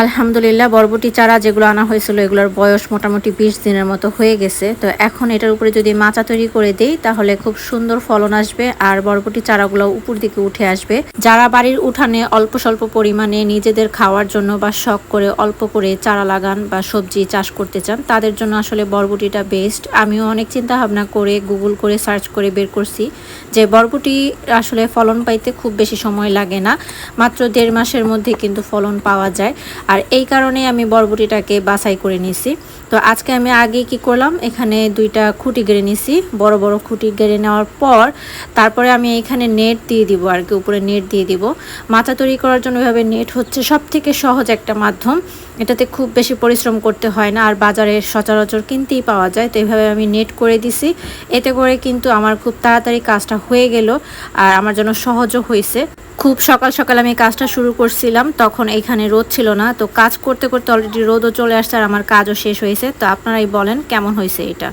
আলহামদুলিল্লাহ, বরবটি চারা যেগুলো আনা হয়েছিল, এগুলোর বয়স মোটামুটি বিশ দিনের মতো হয়ে গেছে। তো এখন এটার উপরে যদি মাচা তৈরি করে দেই, তাহলে খুব সুন্দর ফলন আসবে আর বরবটি চারাগুলো উপর দিকে উঠে আসবে। যারা বাড়ির উঠানে অল্প স্বল্প পরিমাণে নিজেদের খাওয়ার জন্য বা শখ করে অল্প করে চারা লাগান বা সবজি চাষ করতে চান, তাদের জন্য আসলে বরবটিটা বেস্ট আমিও অনেক চিন্তা ভাবনা করে গুগল করে সার্চ করে বের করছি যে বরবটি আসলে ফলন পাইতে খুব বেশি সময় লাগে না। মাত্র দেড় মাসের মধ্যে কিন্তু ফলন পাওয়া যায়। আর এই কারণে আমি বরবটিটাকে বাছাই করে নিছি। তো আজকে আমি আগে কি করলাম? এখানে দুইটা খুঁটি গেড়ে নিছি। বড় বড় খুঁটি গেড়ে নেওয়ার পর তারপরে আমি এখানে নেট দিয়ে দিব আর কি, উপরে নেট দিয়ে দিব। মাথা তৈরি করার জন্য এভাবে নেট হচ্ছে সব থেকে সহজ একটা মাধ্যম। এটাতে খুব বেশি পরিশ্রম করতে হয় না, আর বাজারে সচরাচর কিনতেই পাওয়া যায়। তো এইভাবে আমি নেট করে দিছি। এতে করে কিন্তু আমার খুব তাড়াতাড়ি কাজটা হয়ে গেল, আর আমার জন্য সহজও হয়েছে। খুব সকাল সকাল আমি কাজটা শুরু করছিলাম, তখন এইখানে রোদ ছিল না। তো কাজ করতে করতে অলরেডি রোদও চলে আসছে, আর আমার কাজও শেষ হয়েছে। তো আপনারাই বলেন, কেমন হয়েছে এটা?